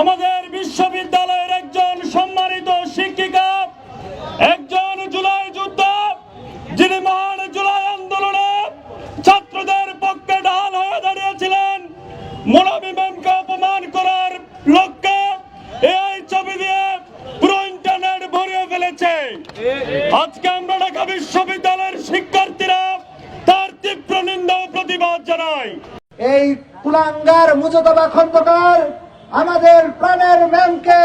আমাদের বিশ্ববিদ্যালয়ের একজন সম্মানিত শিক্ষিকা, একজন জুলাই যোদ্ধা, যিনি মহান জুলাই আন্দোলনে ছাত্রদের পক্ষে ঢাল হয়ে দাঁড়িয়েছিলেন। মোনামি ম্যামকে অপমান করার লক্ষ্যে এই ছবি দিয়ে পুরো ইন্টারনেট ভরিয়ে ফেলেছে। আজকে আমরা ঢাকা বিশ্ববিদ্যালয়ের শিক্ষার্থীরা তার তীব্র নিন্দা ও প্রতিবাদ জানাই। এই কুলাঙ্গার মুজতবা খন্দকার আমাদের প্রাণের ম্যামকে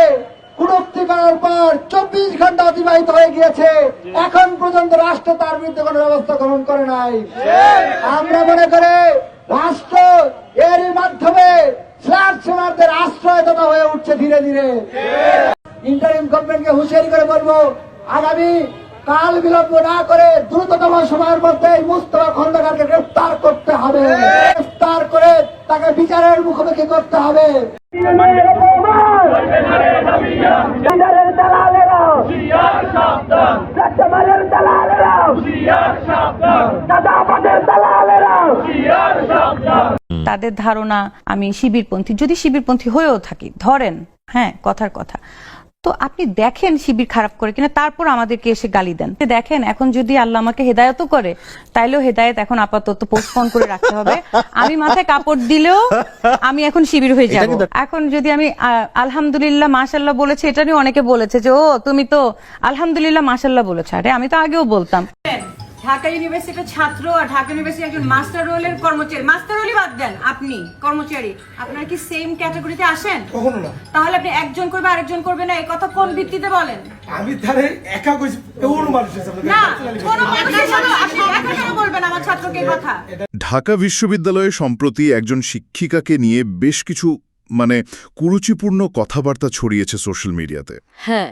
কুরুক্তি করার পর চব্বিশ ঘণ্টা অতিবাহিত হয়ে গিয়েছে। এখন পর্যন্ত রাষ্ট্র তার বিরুদ্ধে কোনো ব্যবস্থা গ্রহণ করে নাই। আমরা মনে করে রাষ্ট্র এর মাধ্যমে সেনারদের আশ্রয়দাতা হয়ে উঠছে ধীরে ধীরে। ইন্টারিম গভর্নমেন্টকে হুঁশিয়ারি করে বলব, আগামী কাল বিলম্ব না করে দ্রুততম সময়ের মধ্যে মুস্তফা খন্দকারকে গ্রেফতার করতে হবে। গ্রেফতার করে তাকে বিচারের মুখোমুখি করতে হবে। তাদের ধারণা আমি শিবিরপন্থী যদি শিবিরপন্থী হয়েও থাকি ধরেন হ্যাঁ কথার কথা। তো আপনি দেখেন শিবির খারাপ করে কিনা তারপর আমাদেরকে এসে গালি দেন। দেখেন এখন যদি আল্লাহ আমাকে হেদায়তও করে তাইলেও হেদায়ত এখন আপাতত পোস্টপন করে রাখতে হবে। আমি মাথায় কাপড় দিলেও আমি এখন শিবির হয়ে যাব। এখন যদি আমি আলহামদুলিল্লাহ মাশাল্লাহ বলেছি এটা নিয়ে অনেকে বলেছে যে ও তুমি তো আলহামদুলিল্লাহ মাশাল্লাহ বলেছ। আরে আমি তো আগেও বলতাম। ঢাকা ইউনিভার্সিটির ছাত্র আর ঢাকা ইউনিভার্সিটির একজন মাস্টার রোলের কর্মচারী। মাস্টার রোলই বাদ দেন আপনি কর্মচারী। আপনারা কি সেম ক্যাটাগরিতে আসেন? কখনো না। তাহলে আপনি একজন করবে আরেকজন করবে না এই কথা কোন ভিত্তিতে বলেন? আমি তাহলে একা কইছি এমন মানুষ আছে না কোনো বলছি। মানুষের সাথে আপনি একা কেন বলবেন আমার ছাত্রকে এই কথা? ঢাকা বিশ্ববিদ্যালয়ে সম্প্রতি একজন শিক্ষিকাকে নিয়ে বেশ কিছু মানে কুরুচিপূর্ণ কথাবার্তা ছড়িয়েছে সোশ্যাল মিডিয়াতে। হ্যাঁ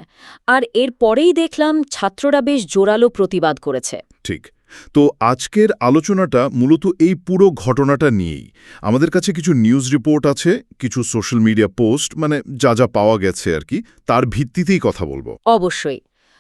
আর এর পরেই দেখলাম ছাত্ররা বেশ জোরালো প্রতিবাদ করেছে। ঠিক। তো আজকের আলোচনাটা মূলত এই পুরো ঘটনাটা নিয়েই। আমাদের কাছে কিছু নিউজ রিপোর্ট আছে কিছু সোশ্যাল মিডিয়া পোস্ট মানে যা যা পাওয়া গেছে আর কি তার ভিত্তিতেই কথা বলব। অবশ্যই।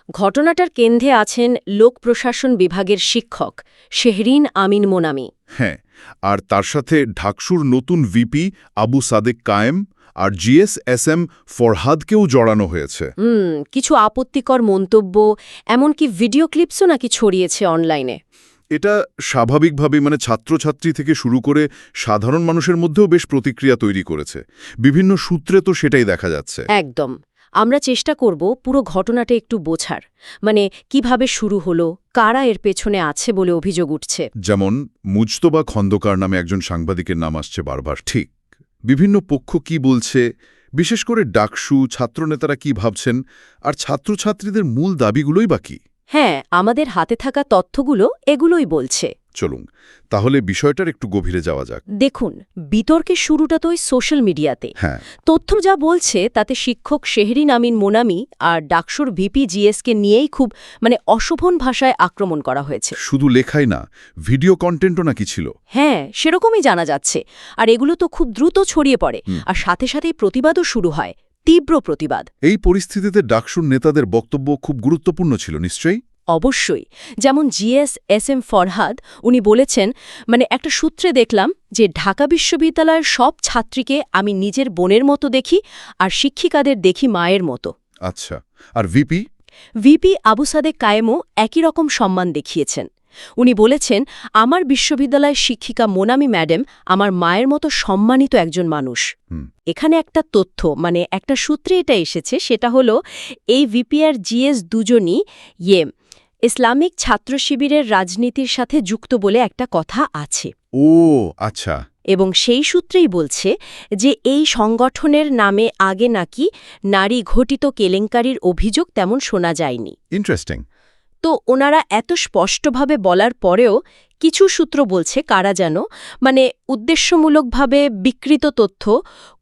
ঘটনাটার কেন্দ্রে আছেন লোক প্রশাসন বিভাগের শিক্ষক শেহরিন আমিন মোনামি। হ্যাঁ আর তার সাথে ঢাকসুর নতুন ভিপি আবু সাদেক কায়েম আর জিএস এস এম ফরহাদকেও জড়ানো হয়েছে। হুম কিছু আপত্তিকর মন্তব্য এমনকি ভিডিও ক্লিপসও নাকি ছড়িয়েছে অনলাইনে। এটা স্বাভাবিকভাবেই মানে ছাত্রছাত্রী থেকে শুরু করে সাধারণ মানুষের মধ্যেও বেশ প্রতিক্রিয়া তৈরি করেছে। বিভিন্ন সূত্রে তো সেটাই দেখা যাচ্ছে। একদম। আমরা চেষ্টা করব পুরো ঘটনাটা একটু বোঝার। মানে কীভাবে শুরু হলো কারা এর পেছনে আছে বলে অভিযোগ উঠছে? যেমন মুজতবা খন্দকার নামে একজন সাংবাদিকের নাম আসছে বারবার। ঠিক। বিভিন্ন পক্ষ কি বলছে, বিশেষ করে ডাকসু, ছাত্রনেতারা কি ভাবছেন, আর ছাত্রছাত্রীদের মূল দাবিগুলোই বাকি হ্যাঁ আমাদের হাতে থাকা তথ্যগুলো এগুলোই বলছে। চলুন তাহলে বিষয়টার একটু গভীরে যাওয়া যাক। দেখুন বিতর্কের শুরুটা তো ওই সোশ্যাল মিডিয়াতে হ্যাঁ। তথ্য যা বলছে তাতে শিক্ষক শেহরিন আমিন মোনামি আর ডাকসুর ভিপি জিএসকে নিয়েই খুব মানে অশোভন ভাষায় আক্রমণ করা হয়েছে। শুধু লেখাই না ভিডিও কন্টেন্টও নাকি ছিল? হ্যাঁ সেরকমই জানা যাচ্ছে। আর এগুলো তো খুব দ্রুত ছড়িয়ে পড়ে। আর সাথে সাথেই প্রতিবাদও শুরু হয়। তীব্র প্রতিবাদ। এই পরিস্থিতিতে ডাকসুর নেতাদের বক্তব্য খুব গুরুত্বপূর্ণ ছিল নিশ্চয়ই? অবশ্যই। যেমন জিএস এস এম ফরহাদ উনি বলেছেন মানে একটা সূত্রে দেখলাম যে ঢাকা বিশ্ববিদ্যালয়ের সব ছাত্রীকে আমি নিজের বোনের মতো দেখি আর শিক্ষিকাদের দেখি মায়ের মতো। আচ্ছা আর ভিপি? ভিপি আবু সাদেক কায়েমও একই রকম সম্মান দেখিয়েছেন। উনি বলেছেন আমার বিশ্ববিদ্যালয়ের শিক্ষিকা মোনামি ম্যাডাম আমার মায়ের মতো সম্মানিত একজন মানুষ। এখানে একটা তথ্য মানে একটা সূত্রে এটা এসেছে সেটা হলো এই ভিপিআর জিএস দুজনই ইয়ে ইসলামিক ছাত্র শিবিরের রাজনীতির সাথে যুক্ত বলে একটা কথা আছে। ও আচ্ছা। এবং সেই সূত্রেই বলছে যে এই সংগঠনের নামে আগে নাকি নারী ঘটিত কেলেঙ্কারির অভিযোগ তেমন শোনা যায়নি। ইন্টারেস্টিং। তো ওনারা এত স্পষ্টভাবে বলার পরেও কিছু সূত্র বলছে কারা যেন মানে উদ্দেশ্যমূলকভাবে বিকৃত তথ্য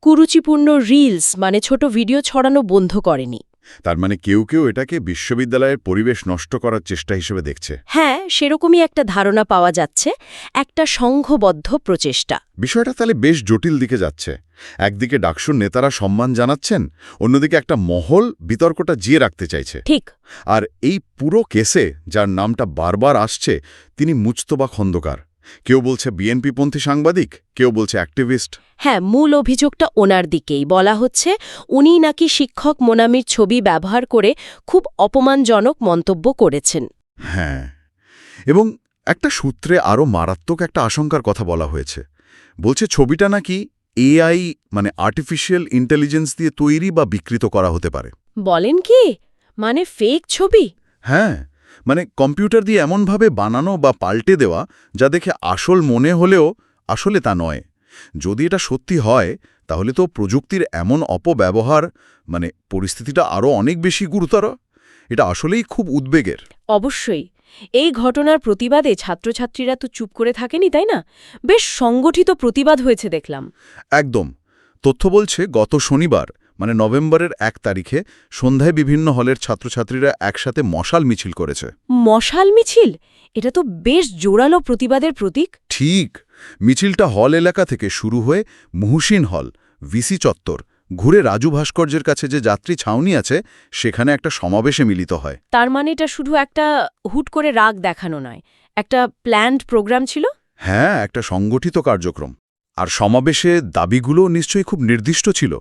কুরুচিপূর্ণ রিলস মানে ছোট ভিডিও ছড়ানো বন্ধ করেনি। তার মানে কেউ কেউ এটাকে বিশ্ববিদ্যালয়ের পরিবেশ নষ্ট করার চেষ্টা হিসেবে দেখছে। হ্যাঁ সেরকমই একটা ধারণা পাওয়া যাচ্ছে একটা সংঘবদ্ধ প্রচেষ্টা। বিষয়টা তাহলে বেশ জটিল দিকে যাচ্ছে। একদিকে ডাকসুর নেতারা সম্মান জানাচ্ছেন অন্যদিকে একটা মহল বিতর্কটা জিয়ে রাখতে চাইছে। ঠিক। আর এই পুরো কেসে যার নামটা বারবার আসছে তিনি মুজতবা খন্দকার। কেউ বলছে বিএনপিপন্থী সাংবাদিক কেউ বলছে অ্যাক্টিভিস্ট। হ্যাঁ মূল অভিযোগটা ওনার দিকেই। বলা হচ্ছে উনি নাকি শিক্ষক মোনামির ছবি ব্যবহার করে খুব অপমানজনক মন্তব্য করেছেন। হ্যাঁ এবং একটা সূত্রে আরও মারাত্মক একটা আশঙ্কার কথা বলা হয়েছে। বলছে ছবিটা নাকি এআই মানে আর্টিফিশিয়াল ইন্টেলিজেন্স দিয়ে তৈরি বা বিকৃত করা হতে পারে। বলেন কি? মানে ফেক ছবি? হ্যাঁ মানে কম্পিউটার দিয়ে এমনভাবে বানানো বা পাল্টে দেওয়া যা দেখে আসল মনে হলেও আসলে তা নয়। যদি এটা সত্যি হয় তাহলে তো প্রযুক্তির এমন অপব্যবহার মানে পরিস্থিতিটা আরও অনেক বেশি গুরুতর। এটা আসলেই খুব উদ্বেগের। অবশ্যই। এই ঘটনার প্রতিবাদে ছাত্রছাত্রীরা তো চুপ করে থাকেনি তাই না? বেশ সংগঠিত প্রতিবাদ হয়েছে দেখলাম। একদম। তথ্য বলছে গত শনিবার মানে নভেম্বরের এক তারিখে সন্ধ্যায় বিভিন্ন হলের ছাত্রছাত্রীরা একসাথে মশাল মিছিল করেছে। মশাল মিছিল? এটা তো বেশ জোরালো প্রতিবাদের প্রতীক। ঠিক। মিছিলটা হল এলাকা থেকে শুরু হয়ে মুহুসিন হল ভিসি চত্বর ঘুরে রাজু ভাস্কর্যের কাছে যে যাত্রী ছাউনি আছে সেখানে একটা সমাবেশে মিলিত হয়। তার মানে এটা শুধু একটা হুট করে রাগ দেখানো নয় একটা প্ল্যান্ড প্রোগ্রাম ছিল? হ্যাঁ একটা সংগঠিত কার্যক্রম। আর সমাবেশে দাবিগুলো নিশ্চয়ই খুব নির্দিষ্ট ছিল।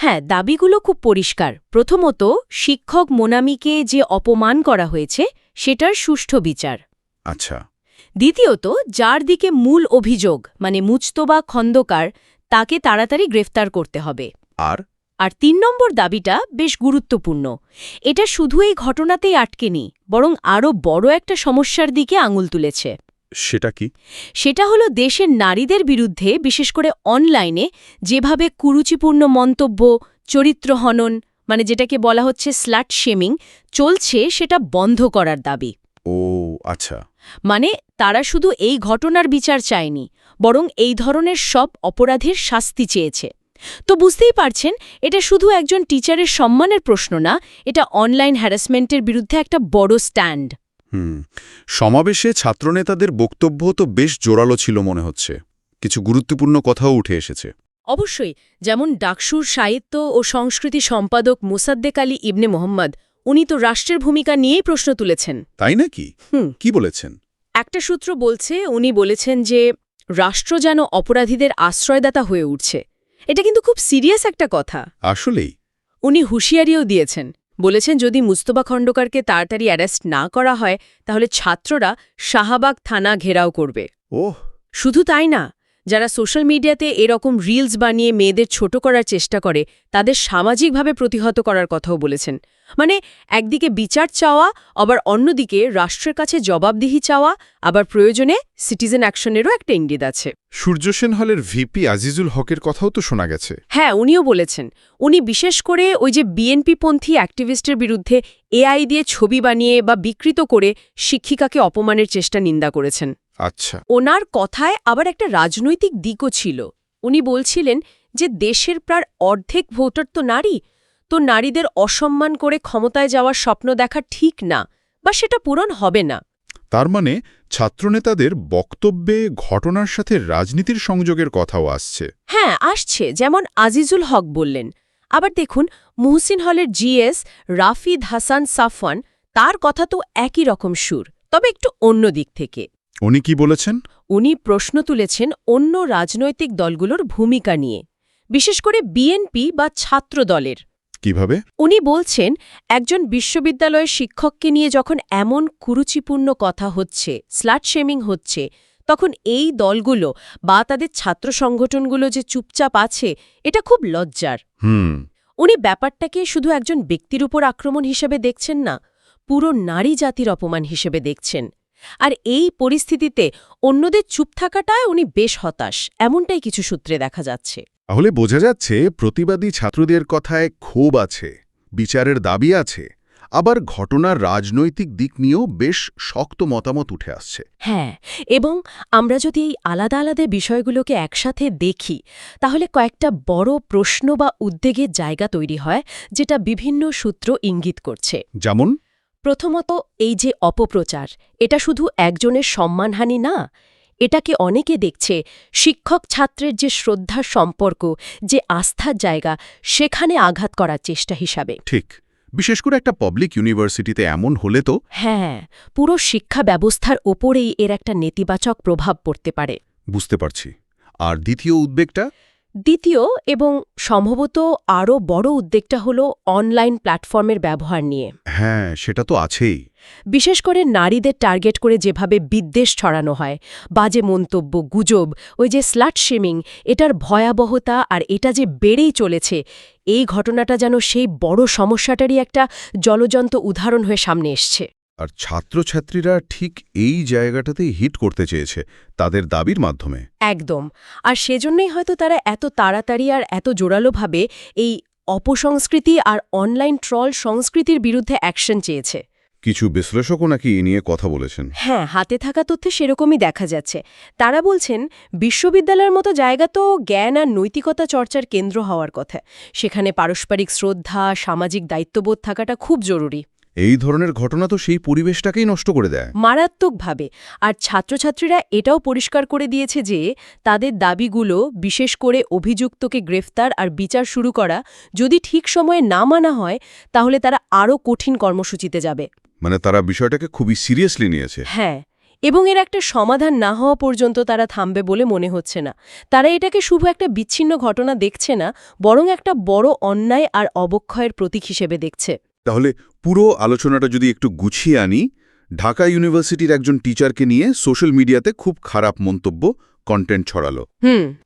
হ্যাঁ দাবিগুলো খুব পরিষ্কার। প্রথমত শিক্ষক মোনামিকে যে অপমান করা হয়েছে সেটার সুষ্ঠু বিচার। আচ্ছা। দ্বিতীয়ত যার দিকে মূল অভিযোগ মানে মুচতোবা খন্দকার তাকে তাড়াতাড়ি গ্রেফতার করতে হবে। আর? আর তিন নম্বর দাবিটা বেশ গুরুত্বপূর্ণ। এটা শুধু এই ঘটনাতেই আটকেনি বরং আরও বড় একটা সমস্যার দিকে আঙুল তুলেছে। সেটা কি? সেটা হলো দেশের নারীদের বিরুদ্ধে বিশেষ করে অনলাইনে যেভাবে কুরুচিপূর্ণ মন্তব্য চরিত্র হনন মানে যেটাকে বলা হচ্ছে স্ল্যাট শেমিং চলছে সেটা বন্ধ করার দাবি। ও আচ্ছা। মানে তারা শুধু এই ঘটনার বিচার চায়নি বরং এই ধরনের সব অপরাধের শাস্তি চেয়েছে। তো বুঝতেই পারছেন এটা শুধু একজন টিচারের সম্মানের প্রশ্ন না এটা অনলাইন হ্যারাসমেন্টের বিরুদ্ধে একটা বড় স্ট্যান্ড হুম। সমাবেশে ছাত্রনেতাদের বক্তব্য তো বেশ জোরালো ছিল মনে হচ্ছে। কিছু গুরুত্বপূর্ণ কথাও উঠে এসেছে। অবশ্যই যেমন ডাকসুর সাহিত্য ও সংস্কৃতি সম্পাদক মুসাদ্দেক আলী ইবনে মোহাম্মদ উনি তো রাষ্ট্রের ভূমিকা নিয়েই প্রশ্ন তুলেছেন। তাই নাকি? হুম। কি বলেছেন? একটা সূত্র বলছে উনি বলেছেন যে রাষ্ট্র যেন অপরাধীদের আশ্রয়দাতা হয়ে উঠছে। এটা কিন্তু খুব সিরিয়াস একটা কথা। আসলেই। উনি হুঁশিয়ারিও দিয়েছেন। বলেছেন যদি মুস্তফা খণ্ডকারকে তাড়াতাড়ি অ্যারেস্ট না করা হয় তাহলে ছাত্ররা শাহাবাগ থানা ঘেরাও করবে। ওহ। শুধু তাই না যারা সোশ্যাল মিডিয়াতে এরকম রিলস বানিয়ে মেয়েদের ছোট করার চেষ্টা করে তাদের সামাজিকভাবে প্রতিহত করার কথাও বলেছেন। মানে একদিকে বিচার চাওয়া আবার অন্যদিকে রাষ্ট্রের কাছে জবাবদিহি চাওয়া আবার প্রয়োজনে সিটিজেন অ্যাকশনেরও একটা ইঙ্গিত আছে। সূর্যসেন হলের ভিপি আজিজুল হকের কথাও তো শোনা গেছে। হ্যাঁ উনিও বলেছেন। উনি বিশেষ করে ওই যে বিএনপিপন্থী অ্যাক্টিভিস্টের বিরুদ্ধে এআই দিয়ে ছবি বানিয়ে বা বিকৃত করে শিক্ষিকাকে অপমানের চেষ্টা নিন্দা করেছেন। আচ্ছা। ওনার কথায় আবার একটা রাজনৈতিক দিকও ছিল। উনি বলছিলেন যে দেশের প্রায় অর্ধেক ভোটার তো নারী তো নারীদের অসম্মান করে ক্ষমতায় যাওয়ার স্বপ্ন দেখা ঠিক না বা সেটা পূরণ হবে না। তার মানে ছাত্রনেতাদের বক্তব্যে ঘটনার সাথে রাজনীতির সংযোগের কথাও আসছে। হ্যাঁ আসছে যেমন আজিজুল হক বললেন। আবার দেখুন মুহসিন হলের জিএস রাফিদ হাসান সাফওয়ান তার কথা তো একই রকম সুর তবে একটু অন্য দিক থেকে। উনি কি বলেছেন? উনি প্রশ্ন তুলেছেন অন্য রাজনৈতিক দলগুলোর ভূমিকা নিয়ে বিশেষ করে বিএনপি বা ছাত্র দলের। কীভাবে? উনি বলছেন একজন বিশ্ববিদ্যালয়ের শিক্ষককে নিয়ে যখন এমন কুরুচিপূর্ণ কথা হচ্ছে স্লাট শেমিং হচ্ছে তখন এই দলগুলো বা তাদের ছাত্র সংগঠনগুলো যে চুপচাপ আছে এটা খুব লজ্জার। হুম। উনি ব্যাপারটাকে শুধু একজন ব্যক্তির উপর আক্রমণ হিসেবে দেখছেন না পুরো নারী জাতির অপমান হিসেবে দেখছেন। আর এই পরিস্থিতিতে অন্যদের চুপ থাকাটায় উনি বেশ হতাশ এমনটাই কিছু সূত্রে দেখা যাচ্ছে। তাহলে বোঝা যাচ্ছে প্রতিবাদী ছাত্রদের কথায় ক্ষোভ আছে বিচারের দাবি আছে আবার ঘটনার রাজনৈতিক দিক নিয়েও বেশ শক্ত মতামত উঠে আসছে। হ্যাঁ এবং আমরা যদি এই আলাদা আলাদা বিষয়গুলোকে একসাথে দেখি তাহলে কয়েকটা বড় প্রশ্ন বা উদ্বেগের জায়গা তৈরি হয় যেটা বিভিন্ন সূত্র ইঙ্গিত করছে। যেমন? প্রথমত এই যে অপপ্রচার এটা শুধু একজনের সম্মানহানি না এটাকে অনেকে দেখছে শিক্ষক ছাত্রের যে শ্রদ্ধার সম্পর্ক যে আস্থার জায়গা সেখানে আঘাত করার চেষ্টা হিসাবে। ঠিক। বিশেষ করে একটা পাবলিক ইউনিভার্সিটিতে এমন হলে তো? হ্যাঁ পুরো শিক্ষা ব্যবস্থার ওপরেই এর একটা নেতিবাচক প্রভাব পড়তে পারে। বুঝতে পারছি। আর দ্বিতীয় উদ্বেগটা? দ্বিতীয় এবং সম্ভবত আরও বড় উদ্বেগটা হলো অনলাইন প্ল্যাটফর্মের ব্যবহার নিয়ে। হ্যাঁ সেটা তো আছেই। বিশেষ করে নারীদের টার্গেট করে যেভাবে বিদ্বেষ ছড়ানো হয় বাজে মন্তব্য গুজব ওই যে স্লাট শেমিং এটার ভয়াবহতা আর এটা যে বেড়েই চলেছে এই ঘটনাটা যেন সেই বড় সমস্যাটারই একটা জলজন্ত উদাহরণ হয়ে সামনে এসছে। আর ছাত্রছাত্রীরা ঠিক এই জায়গাটাতেই হিট করতে চেয়েছে তাদের দাবির মাধ্যমে। একদম। আর সেজন্যই হয়তো তারা এত তাড়াতাড়ি আর এত জোরালোভাবে এই অপসংস্কৃতি আর অনলাইন ট্রল সংস্কৃতির বিরুদ্ধে অ্যাকশন চেয়েছে। কিছু বিশ্লেষকও নাকি এ নিয়ে কথা বলেছেন। হ্যাঁ হাতে থাকা তথ্যে সেরকমই দেখা যাচ্ছে। তারা বলছেন বিশ্ববিদ্যালয়ের মতো জায়গা তো জ্ঞান আর নৈতিকতা চর্চার কেন্দ্র হওয়ার কথা। সেখানে পারস্পরিক শ্রদ্ধা সামাজিক দায়িত্ববোধ থাকাটা খুব জরুরি। এই ধরনের ঘটনা তো সেই পরিবেশটাকেই নষ্ট করে দেয়। মারাত্মকভাবে। আর ছাত্রছাত্রীরা এটাও পরিষ্কার করে দিয়েছে যে তাদের দাবিগুলো বিশেষ করে অভিযুক্তকে গ্রেফতার আর বিচার শুরু করা যদি ঠিক সময়ে না মানা হয় তাহলে তারা আরও কঠিন কর্মসূচিতে যাবে। মানে তারা বিষয়টাকে খুবই সিরিয়াসলি নিয়েছে। হ্যাঁ। এবং এর একটা সমাধান না হওয়া পর্যন্ত তারা থামবে বলে মনে হচ্ছে না। তারা এটাকে শুধু একটা বিচ্ছিন্ন ঘটনা দেখছে না বরং একটা বড় অন্যায় আর অবক্ষয়ের প্রতীক হিসেবে দেখছে। তাহলে পুরো আলোচনাটা যদি একটু গুছিয়ে আনি ঢাকা ইউনিভার্সিটির একজন টিচারকে নিয়ে সোশ্যাল মিডিয়াতে খুব খারাপ মন্তব্য কন্টেন্ট ছড়ালো।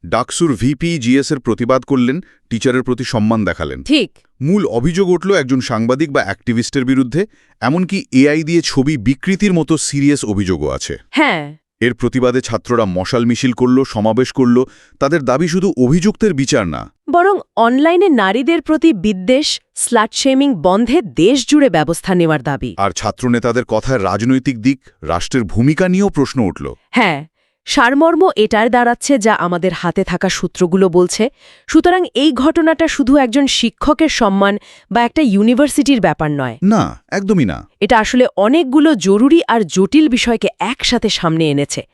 ডাকসুর ভিপি জিএস এর প্রতিবাদ করলেন টিচারের প্রতি সম্মান দেখালেন। ঠিক। মূল অভিযোগ উঠল একজন সাংবাদিক বা অ্যাক্টিভিস্টের বিরুদ্ধে এমনকি এআই দিয়ে ছবি বিকৃতির মতো সিরিয়াস অভিযোগও আছে। হ্যাঁ। এর প্রতিবাদে ছাত্ররা মশাল মিছিল করল সমাবেশ করল। তাদের দাবি শুধু অভিযুক্তের বিচার না। বরং অনলাইনে নারীদের প্রতি বিদ্বেষ স্লাট শেমিং বন্ধে দেশ জুড়ে ব্যবস্থা নেওয়ার দাবি। আর ছাত্রনেতাদের কথায় রাজনৈতিক দিক রাষ্ট্রের ভূমিকা নিয়েও প্রশ্ন উঠল। হ্যাঁ সারমর্ম এটার দাঁড়াচ্ছে যা আমাদের হাতে থাকা সূত্রগুলো বলছে। সুতরাং এই ঘটনাটা শুধু একজন শিক্ষকের সম্মান বা একটা ইউনিভার্সিটির ব্যাপার নয়। না একদমই না। এটা আসলে অনেকগুলো জরুরি আর জটিল বিষয়কে একসাথে সামনে এনেছে।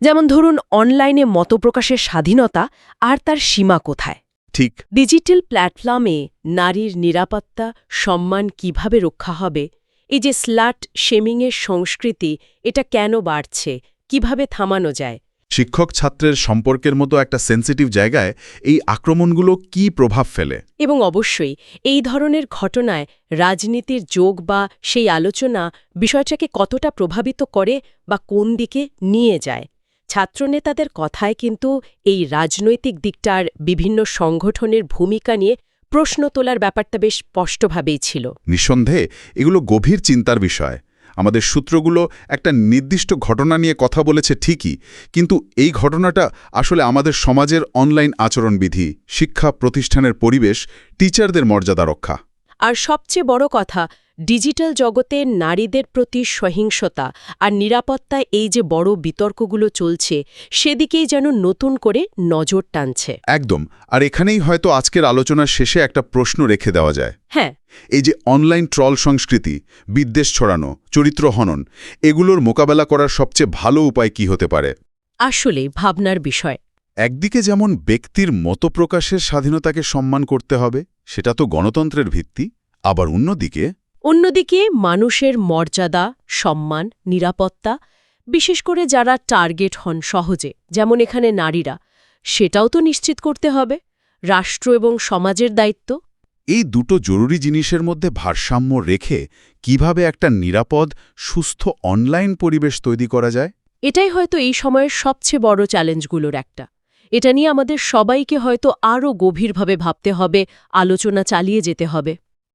যেমন ধরুন অনলাইনে মতপ্রকাশের স্বাধীনতা আর তার সীমা কোথায়? ঠিক। ডিজিটাল প্ল্যাটফর্মে নারীর নিরাপত্তা সম্মান কীভাবে রক্ষা হবে? এই যে স্লাট শেমিংয়ের সংস্কৃতি এটা কেন বাড়ছে? কীভাবে থামানো যায়? শিক্ষক ছাত্রের সম্পর্কের মতো একটা সেন্সিটিভ জায়গায় এই আক্রমণগুলো কি প্রভাব ফেলে? এবং অবশ্যই এই ধরনের ঘটনায় রাজনীতির যোগ বা সেই আলোচনা বিষয়টাকে কতটা প্রভাবিত করে বা কোন দিকে নিয়ে যায়? ছাত্রনেতাদের কথায় কিন্তু এই রাজনৈতিক দিকটার বিভিন্ন সংগঠনের ভূমিকা নিয়ে প্রশ্ন তোলার ব্যাপারটা বেশ স্পষ্টভাবেই ছিল। নিঃসন্দেহে এগুলো গভীর চিন্তার বিষয়। আমাদের সূত্রগুলো একটা নির্দিষ্ট ঘটনা নিয়ে কথা বলেছে ঠিকই, কিন্তু এই ঘটনাটা আসলে আমাদের সমাজের অনলাইন আচরণবিধি, শিক্ষা প্রতিষ্ঠানের পরিবেশ, টিচারদের মর্যাদা রক্ষা। আর সবচেয়ে বড় কথা ডিজিটাল জগতে নারীদের প্রতি সহিংসতা আর নিরাপত্তায় এই যে বড় বিতর্কগুলো চলছে সেদিকেই যেন নতুন করে নজর টানছে। একদম। আর এখানেই হয়তো আজকের আলোচনার শেষে একটা প্রশ্ন রেখে দেওয়া যায়। হ্যাঁ। এই যে অনলাইন ট্রল সংস্কৃতি বিদ্বেষ ছড়ানো চরিত্র হনন এগুলোর মোকাবেলা করার সবচেয়ে ভালো উপায় কি হতে পারে? আসলে ভাবনার বিষয়। একদিকে যেমন ব্যক্তির মতপ্রকাশের স্বাধীনতাকে সম্মান করতে হবে সেটা তো গণতন্ত্রের ভিত্তি আবার অন্যদিকে অন্যদিকে মানুষের মর্যাদা সম্মান নিরাপত্তা বিশেষ করে যারা টার্গেট হন সহজে যেমন এখানে নারীরা সেটাও তো নিশ্চিত করতে হবে। রাষ্ট্র এবং সমাজের দায়িত্ব। এই দুটো জরুরি জিনিসের মধ্যে ভারসাম্য রেখে কীভাবে একটা নিরাপদ সুস্থ অনলাইন পরিবেশ তৈরি করা যায়? এটাই হয়তো এই সময়ের সবচেয়ে বড় চ্যালেঞ্জগুলোর একটা। এটা নিয়ে আমাদের সবাইকে হয়তো আরও গভীরভাবে ভাবতে হবে আলোচনা চালিয়ে যেতে হবে।